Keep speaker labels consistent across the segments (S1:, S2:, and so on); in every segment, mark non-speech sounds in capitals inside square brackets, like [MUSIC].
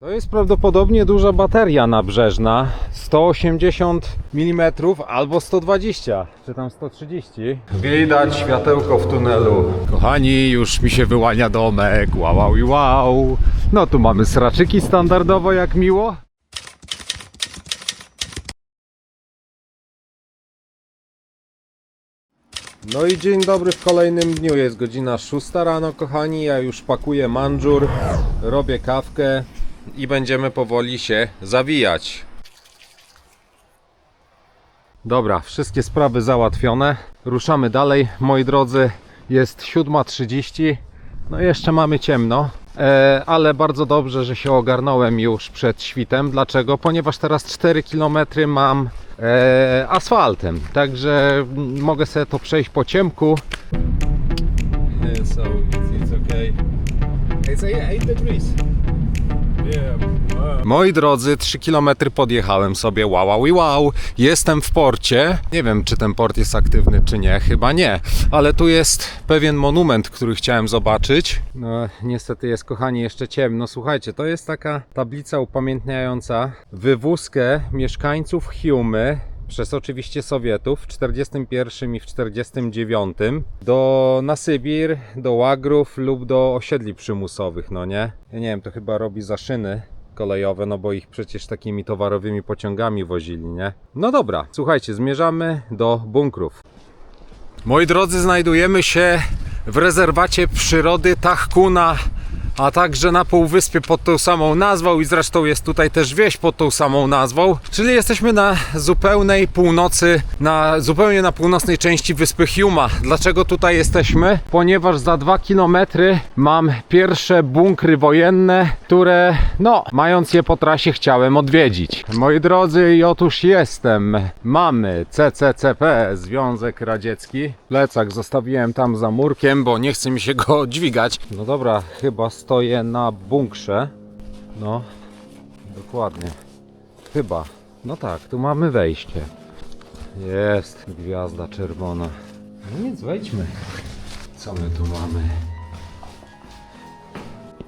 S1: To jest prawdopodobnie duża bateria nabrzeżna. 180 mm albo 120 czy tam 130. Widać światełko w tunelu. Kochani, już mi się wyłania domek. Wow, wow, i wow. No tu mamy sraczyki standardowo, jak miło. No i dzień dobry w kolejnym dniu. Jest godzina 6 rano, kochani. Ja już pakuję mandżur, robię kawkę i będziemy powoli się zawijać. Dobra, wszystkie sprawy załatwione. Ruszamy dalej, moi drodzy. Jest 7.30. No jeszcze mamy ciemno, e, ale bardzo dobrze, że się ogarnąłem już przed świtem. Dlaczego? Ponieważ teraz 4 km mam e, asfaltem, także mm, mogę sobie to przejść po ciemku. So it's, it's okay. It's 8 degrees. Moi drodzy, 3 km podjechałem sobie, wow, wow, wow. Jestem w porcie. Nie wiem, czy ten port jest aktywny, czy nie. Chyba nie. Ale tu jest pewien monument, który chciałem zobaczyć. No, niestety jest, kochani, jeszcze ciemno. Słuchajcie, to jest taka tablica upamiętniająca wywózkę mieszkańców Humy przez oczywiście Sowietów w 41 i w 49 do na Sybir, do łagrów lub do osiedli przymusowych, no nie? Ja nie wiem, to chyba robi za szyny kolejowe, no bo ich przecież takimi towarowymi pociągami wozili, nie? No dobra, słuchajcie, zmierzamy do bunkrów. Moi drodzy, znajdujemy się w rezerwacie przyrody Tachkuna, a także na półwyspie pod tą samą nazwą i zresztą jest tutaj też wieś pod tą samą nazwą, czyli jesteśmy na zupełnej północy, na zupełnie na północnej części wyspy Huma. Dlaczego tutaj jesteśmy? Ponieważ za dwa kilometry mam pierwsze bunkry wojenne, które no, mając je po trasie chciałem odwiedzić. Moi drodzy, i otóż jestem. Mamy CCCP, Związek Radziecki. Plecak zostawiłem tam za murkiem, bo nie chce mi się go [LAUGHS] dźwigać. No dobra, chyba stoję na bunkrze. No, dokładnie. Chyba. No tak, tu mamy wejście. Jest gwiazda czerwona. No nic, wejdźmy. Co my tu mamy?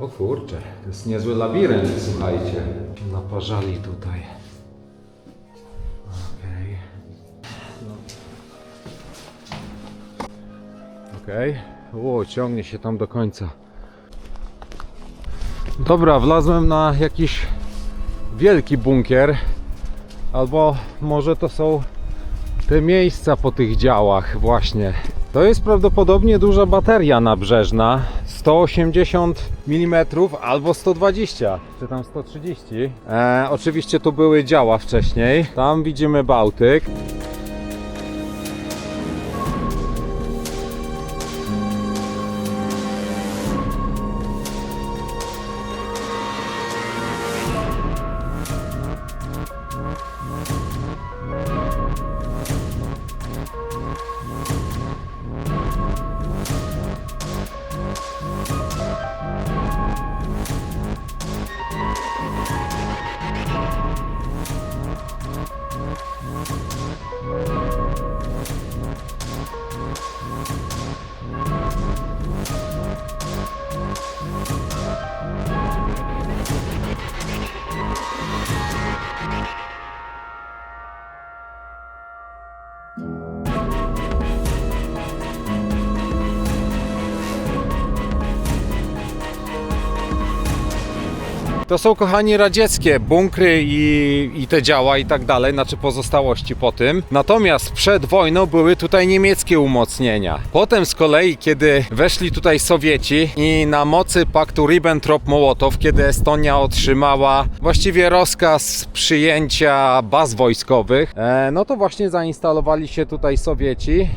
S1: O kurczę, to jest niezły labirynt, słuchajcie. Naparzali tutaj. Okej. O, ciągnie się tam do końca. Dobra, wlazłem na jakiś wielki bunkier. Albo może to są te miejsca po tych działach właśnie. To jest prawdopodobnie duża bateria nabrzeżna. 180 mm albo 120 czy tam 130. E, oczywiście tu były działa wcześniej. Tam widzimy Bałtyk. To są kochani radzieckie bunkry i, i te działa i tak dalej, znaczy pozostałości po tym. Natomiast przed wojną były tutaj niemieckie umocnienia. Potem z kolei, kiedy weszli tutaj Sowieci i na mocy paktu Ribbentrop-Mołotow, kiedy Estonia otrzymała właściwie rozkaz przyjęcia baz wojskowych, e, no to właśnie zainstalowali się tutaj Sowieci.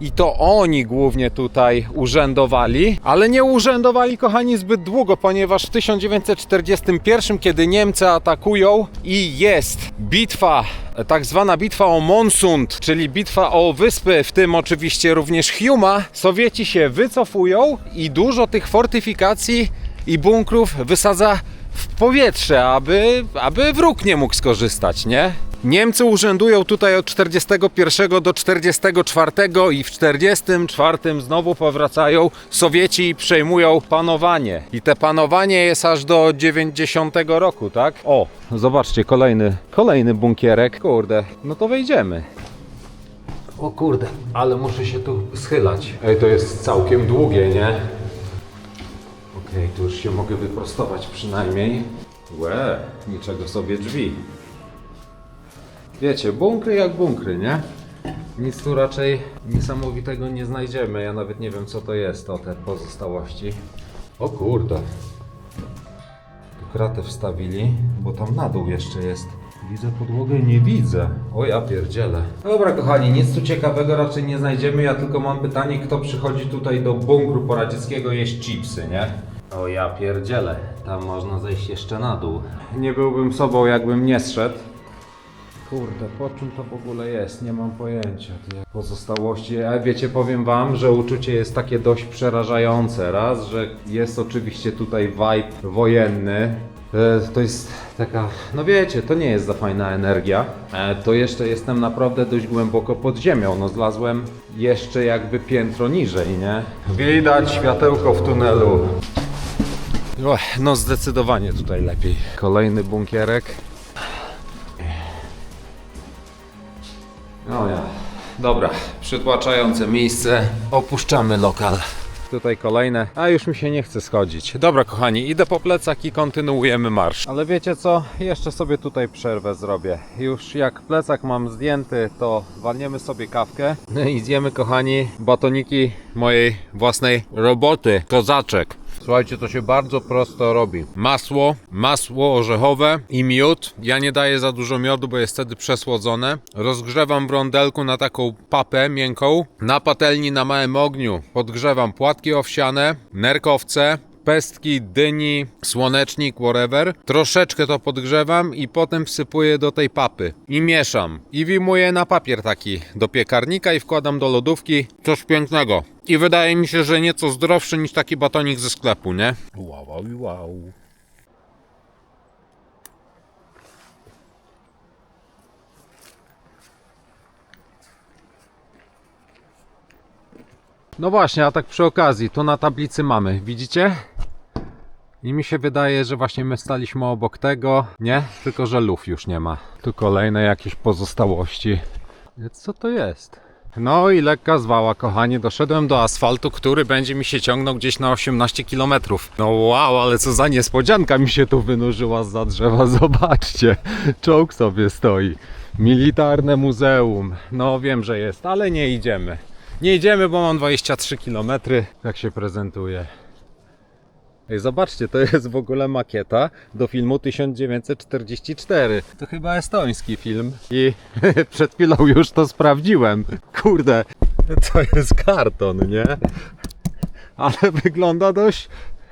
S1: I to oni głównie tutaj urzędowali, ale nie urzędowali, kochani, zbyt długo, ponieważ w 1941, kiedy Niemcy atakują i jest bitwa, tak zwana bitwa o Monsund, czyli bitwa o wyspy, w tym oczywiście również Huma, Sowieci się wycofują i dużo tych fortyfikacji i bunkrów wysadza w powietrze, aby, aby wróg nie mógł skorzystać, nie? Niemcy urzędują tutaj od 41 do 44 i w 44 znowu powracają Sowieci i przejmują panowanie. I te panowanie jest aż do 90 roku, tak? O, zobaczcie, kolejny, kolejny bunkierek. Kurde, no to wejdziemy. O kurde, ale muszę się tu schylać. Ej, to jest całkiem długie, nie? Okej, tu już się mogę wyprostować przynajmniej. Łe, niczego sobie drzwi. Wiecie, bunkry jak bunkry, nie? Nic tu raczej niesamowitego nie znajdziemy. Ja nawet nie wiem co to jest, o te pozostałości. O kurde. Tu kratę wstawili, bo tam na dół jeszcze jest. Widzę podłogę? Nie widzę. O ja pierdzielę. Dobra kochani, nic tu ciekawego raczej nie znajdziemy. Ja tylko mam pytanie, kto przychodzi tutaj do bunkru poradzieckiego jeść chipsy, nie? O ja pierdzielę. Tam można zejść jeszcze na dół. Nie byłbym sobą, jakbym nie zszedł. Kurde, po czym to w ogóle jest? Nie mam pojęcia. Pozostałości. A wiecie, powiem wam, że uczucie jest takie dość przerażające. Raz, że jest oczywiście tutaj vibe wojenny. E, To jest taka, no wiecie, to nie jest za fajna energia. E, To jeszcze jestem naprawdę dość głęboko pod ziemią. No zlazłem jeszcze jakby piętro niżej, nie? Widać światełko w tunelu. No zdecydowanie tutaj lepiej. Kolejny bunkierek. Dobra, przytłaczające miejsce. Opuszczamy lokal. Tutaj kolejne. A już mi się nie chce schodzić. Dobra, kochani, idę po plecak i kontynuujemy marsz. Ale wiecie co? Jeszcze sobie tutaj przerwę zrobię. Już jak plecak mam zdjęty, to walniemy sobie kawkę. No i zjemy, kochani, batoniki mojej własnej roboty. Kozaczek. Słuchajcie, to się bardzo prosto robi. Masło, masło orzechowe i miód. Ja nie daję za dużo miodu, bo jest wtedy przesłodzone. Rozgrzewam w rondelku na taką papę miękką. Na patelni na małym ogniu podgrzewam płatki owsiane, nerkowce, pestki, dyni, słonecznik, whatever. Troszeczkę to podgrzewam i potem wsypuję do tej papy i mieszam. I wyjmuję na papier taki do piekarnika i wkładam do lodówki. Coś pięknego. I wydaje mi się, że nieco zdrowszy niż taki batonik ze sklepu, nie? Wow, wow, wow. No właśnie, a tak przy okazji, tu na tablicy mamy, widzicie? I mi się wydaje, że właśnie my staliśmy obok tego, nie? Tylko, że luf już nie ma. Tu kolejne jakieś pozostałości. Co to jest? No i lekka zwała, kochani. Doszedłem do asfaltu, który będzie mi się ciągnął gdzieś na 18 km. No wow, ale co za niespodzianka mi się tu wynurzyła za drzewa. [LAUGHS] Zobaczcie, czołg sobie stoi. Militarne muzeum. No wiem, że jest, ale nie idziemy. Nie idziemy, bo mam 23 km. Tak się prezentuje. Zobaczcie, to jest w ogóle makieta do filmu 1944. To chyba estoński film. I [LAUGHS] przed chwilą już to sprawdziłem. Kurde, to jest karton, nie? Ale wygląda dość.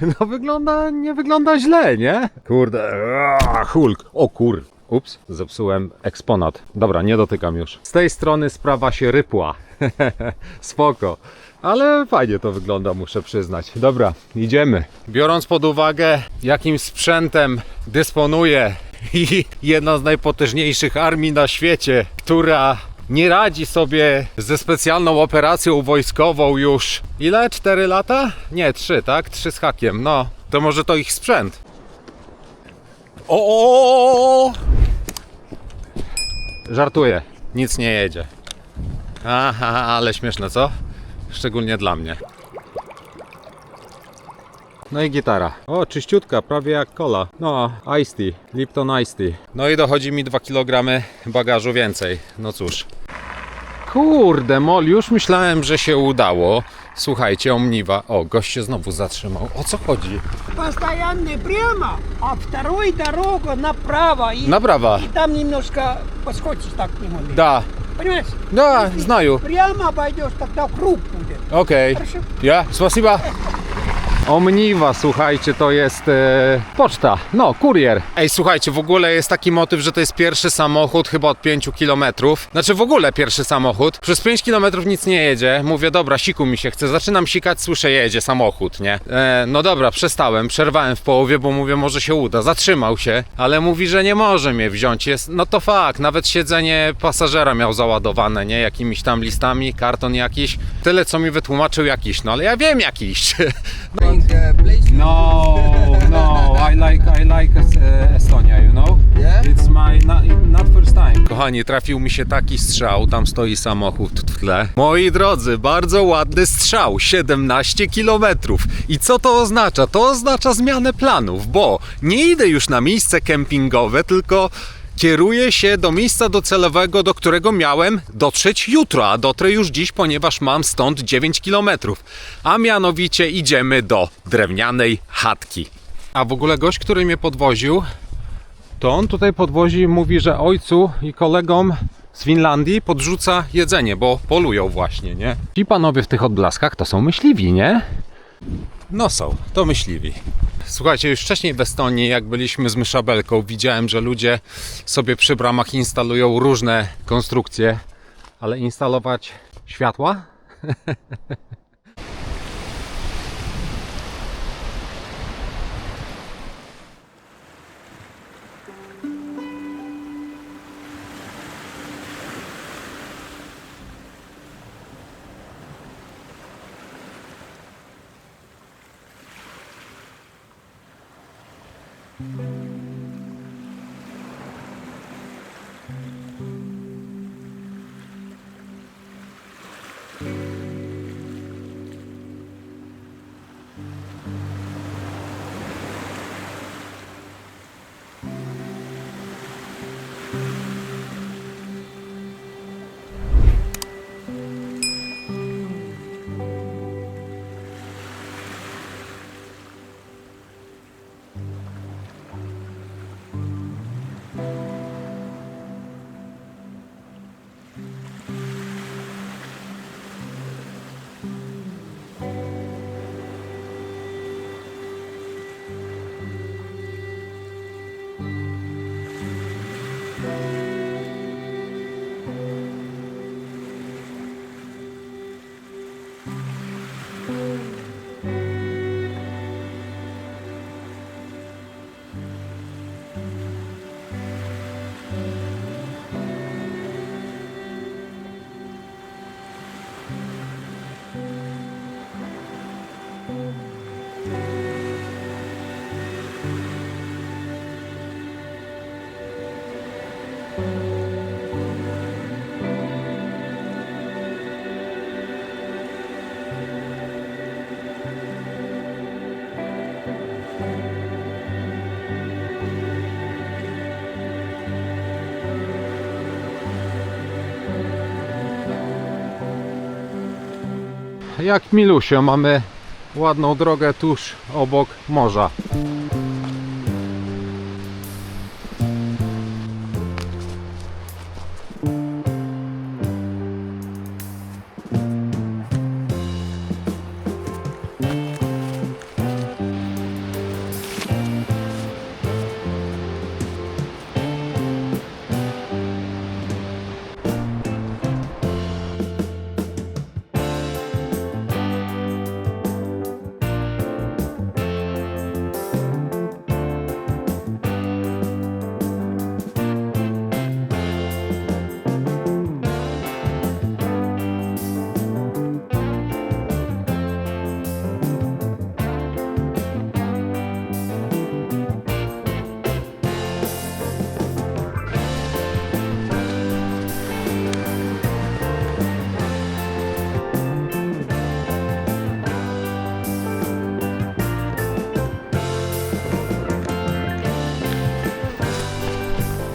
S1: No wygląda, nie wygląda źle, nie? Kurde, Hulk. O kur. Ups, zepsułem eksponat. Dobra, nie dotykam już. Z tej strony sprawa się rypła. [LAUGHS] Spoko. Ale fajnie to wygląda, muszę przyznać. Dobra, idziemy. Biorąc pod uwagę, jakim sprzętem dysponuje [LAUGHS] i jedna z najpotężniejszych armii na świecie, która nie radzi sobie ze specjalną operacją wojskową już ile? 4 lata? Nie, 3, tak? 3 z hakiem. No, to może to ich sprzęt. O! Żartuję, nic nie jedzie. Aha, ale śmieszne, co? Szczególnie dla mnie. No i gitara. O, czyściutka, prawie jak cola. No, Ice Tea, Lipton Ice Tea. No i dochodzi mi 2 kg bagażu więcej. No cóż. Kurde, mol, już myślałem, że się udało. Słuchajcie, omniwa. O, gość się znowu zatrzymał. O co chodzi?
S2: Постоянный прямо, а второй дорога направо. И,
S1: Na prawa.
S2: и там немножко подскочишь так к нему.
S1: Da.
S2: Понимаешь?
S1: Da,
S2: Если
S1: знаю.
S2: Прямо обойдешь, тогда круг будет.
S1: Okej.
S2: Хорошо?
S1: Ja, spasiba. Omniwa, słuchajcie, to jest e, poczta, no, kurier. Ej, słuchajcie, w ogóle jest taki motyw, że to jest pierwszy samochód chyba od 5 kilometrów. Znaczy w ogóle pierwszy samochód. Przez 5 kilometrów nic nie jedzie. Mówię, dobra, siku mi się chce. Zaczynam sikać, słyszę, jedzie samochód, nie? E, no dobra, przestałem, przerwałem w połowie, bo mówię, może się uda. Zatrzymał się, ale mówi, że nie może mnie wziąć. Jest, no to fakt, nawet siedzenie pasażera miał załadowane, nie? Jakimiś tam listami, karton jakiś. Tyle, co mi wytłumaczył jakiś, no ale ja wiem jakiś. [LAUGHS]
S3: Uh, place.
S1: No, no, I like I like uh, Estonia, you know.
S3: Yeah?
S1: It's my not, not first time. Kochani, trafił mi się taki strzał, tam stoi samochód w tle. Moi drodzy, bardzo ładny strzał, 17 kilometrów. I co to oznacza? To oznacza zmianę planów, bo nie idę już na miejsce kempingowe, tylko kieruję się do miejsca docelowego, do którego miałem dotrzeć jutro, a dotrę już dziś, ponieważ mam stąd 9 kilometrów. A mianowicie idziemy do drewnianej chatki. A w ogóle gość, który mnie podwoził, to on tutaj podwozi i mówi, że ojcu i kolegom z Finlandii podrzuca jedzenie, bo polują właśnie, nie? Ci panowie w tych odblaskach to są myśliwi, nie? No są, to myśliwi. Słuchajcie, już wcześniej w Estonii, jak byliśmy z Myszabelką, widziałem, że ludzie sobie przy bramach instalują różne konstrukcje, ale instalować światła? [LAUGHS] Jak milusio, mamy ładną drogę tuż obok morza.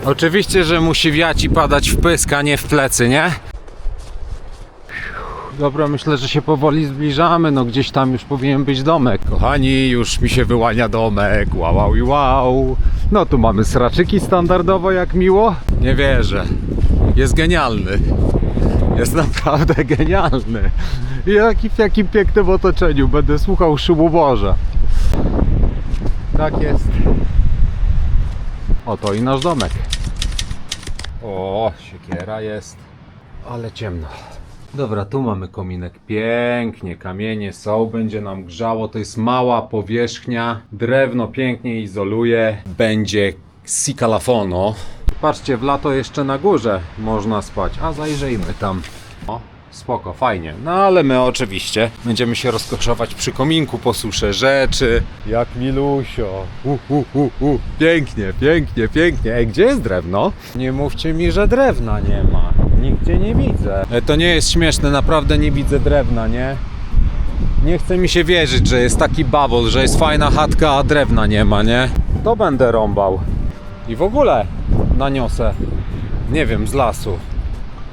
S1: Oczywiście, że musi wiać i padać w pysk, a nie w plecy, nie? Dobra, myślę, że się powoli zbliżamy. No gdzieś tam już powinien być domek. Kochani, już mi się wyłania domek. Wow, wow, i wow. No tu mamy sraczyki standardowo, jak miło. Nie wierzę. Jest genialny. jest naprawdę [LAUGHS] genialny. Jaki, w jakim pięknym otoczeniu będę słuchał szumu morza. Tak jest. Oto i nasz domek. O, siekiera jest. Ale ciemno. Dobra, tu mamy kominek. Pięknie, kamienie są, będzie nam grzało. To jest mała powierzchnia. Drewno pięknie izoluje. Będzie sikalafono. Patrzcie, w lato jeszcze na górze można spać. A zajrzyjmy tam. Spoko, fajnie. No ale my oczywiście będziemy się rozkoszować przy kominku, posuszę rzeczy. Jak milusio. U, u, u, u. Pięknie, pięknie, pięknie. Ej, gdzie jest drewno? Nie mówcie mi, że drewna nie ma. Nigdzie nie widzę. E, to nie jest śmieszne, naprawdę nie widzę drewna, nie? Nie chce mi się wierzyć, że jest taki bubble, że jest fajna chatka, a drewna nie ma, nie? To będę rąbał. I w ogóle naniosę, nie wiem, z lasu.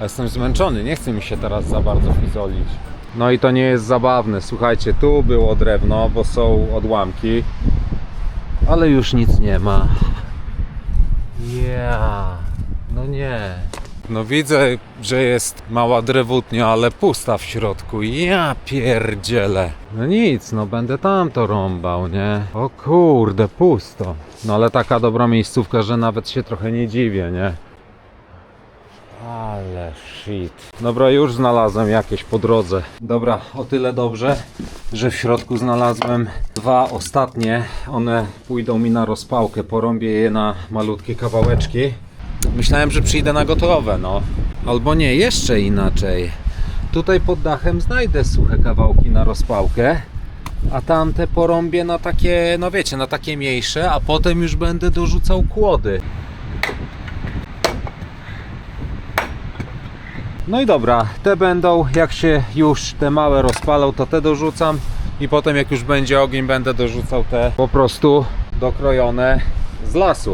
S1: Jestem zmęczony, nie chce mi się teraz za bardzo fizolić. No i to nie jest zabawne. Słuchajcie, tu było drewno, bo są odłamki, ale już nic nie ma. Ja, no nie. No widzę, że jest mała drewutnia, ale pusta w środku. Ja pierdzielę. No nic, no będę tam to rąbał, nie? O kurde, pusto. No ale taka dobra miejscówka, że nawet się trochę nie dziwię, nie? Ale shit. Dobra, już znalazłem jakieś po drodze. Dobra, o tyle dobrze, że w środku znalazłem dwa ostatnie. One pójdą mi na rozpałkę. Porąbię je na malutkie kawałeczki. Myślałem, że przyjdę na gotowe, no. Albo nie, jeszcze inaczej. Tutaj pod dachem znajdę suche kawałki na rozpałkę. A tamte porąbię na takie, no wiecie, na takie mniejsze, a potem już będę dorzucał kłody. No i dobra, te będą, jak się już te małe rozpalą, to te dorzucam i potem jak już będzie ogień, będę dorzucał te po prostu dokrojone z lasu.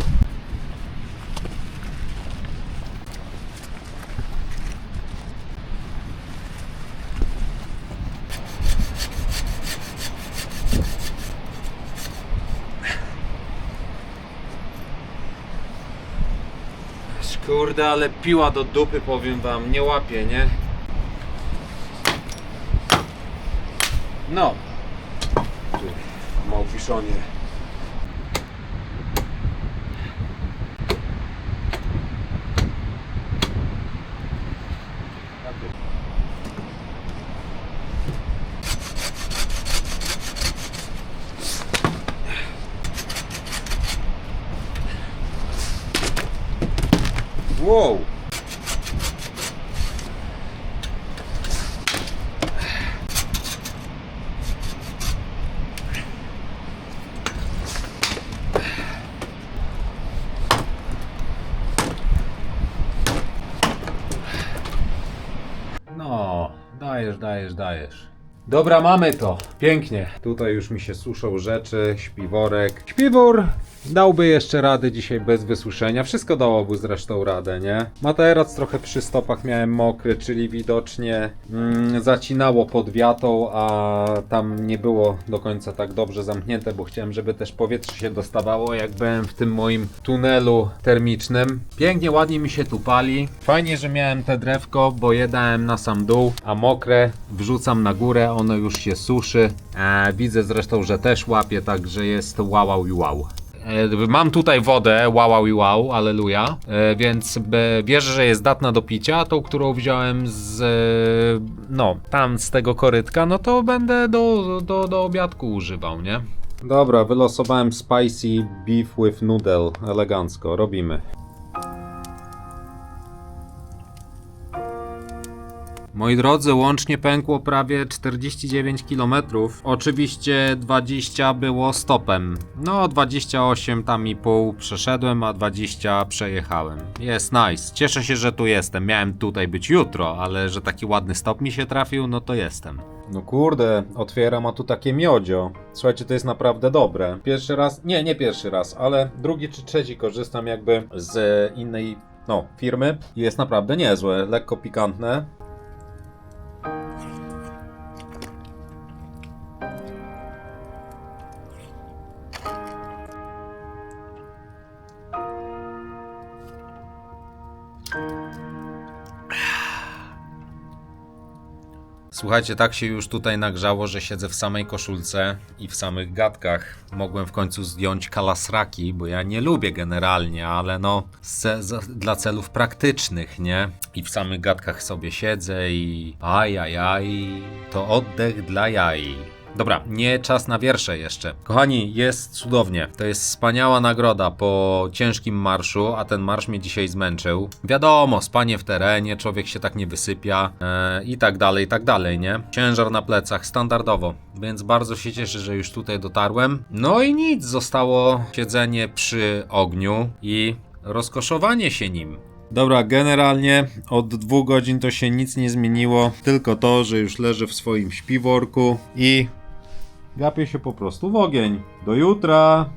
S1: Kurde, ale piła do dupy, powiem wam, nie łapie, nie? No. Ty, Małpiszonie. Wow. No, dajesz, dajesz, dajesz. Dobra, mamy to. Pięknie. Tutaj już mi się suszą rzeczy, śpiworek. Śpiwór dałby jeszcze radę dzisiaj bez wysuszenia. Wszystko dałoby zresztą radę, nie? Materac trochę przy stopach miałem mokry, czyli widocznie mm, zacinało pod wiatą, a tam nie było do końca tak dobrze zamknięte, bo chciałem, żeby też powietrze się dostawało, jak byłem w tym moim tunelu termicznym. Pięknie, ładnie mi się tu pali. Fajnie, że miałem te drewko, bo je dałem na sam dół, a mokre wrzucam na górę, ono już się suszy. E, widzę zresztą, że też łapie, także jest wow, wow i wow. E, Mam tutaj wodę, wow, wow wow, aleluja, e, więc wierzę, że jest datna do picia. Tą, którą wziąłem z, e, no, tam z tego korytka, no to będę do, do, do obiadku używał, nie? Dobra, wylosowałem spicy beef with noodle, elegancko, robimy. Moi drodzy, łącznie pękło prawie 49 km. Oczywiście 20 było stopem. No, 28 tam i pół przeszedłem, a 20 przejechałem. Jest nice. Cieszę się, że tu jestem. Miałem tutaj być jutro, ale że taki ładny stop mi się trafił, no to jestem. No kurde, otwieram, a tu takie miodzio. Słuchajcie, to jest naprawdę dobre. Pierwszy raz, nie, nie pierwszy raz, ale drugi czy trzeci korzystam jakby z innej, no, firmy. Jest naprawdę niezłe, lekko pikantne. Słuchajcie, tak się już tutaj nagrzało, że siedzę w samej koszulce i w samych gadkach. Mogłem w końcu zdjąć kalasraki, bo ja nie lubię generalnie, ale no dla celów praktycznych, nie? I w samych gadkach sobie siedzę i ajajaj, to oddech dla jaj. Dobra, nie czas na wiersze jeszcze. Kochani, jest cudownie. To jest wspaniała nagroda po ciężkim marszu, a ten marsz mnie dzisiaj zmęczył. Wiadomo, spanie w terenie, człowiek się tak nie wysypia e, i tak dalej, i tak dalej, nie? Ciężar na plecach, standardowo. Więc bardzo się cieszę, że już tutaj dotarłem. No i nic, zostało siedzenie przy ogniu i rozkoszowanie się nim. Dobra, generalnie od dwóch godzin to się nic nie zmieniło, tylko to, że już leżę w swoim śpiworku i gapię się po prostu w ogień. Do jutra!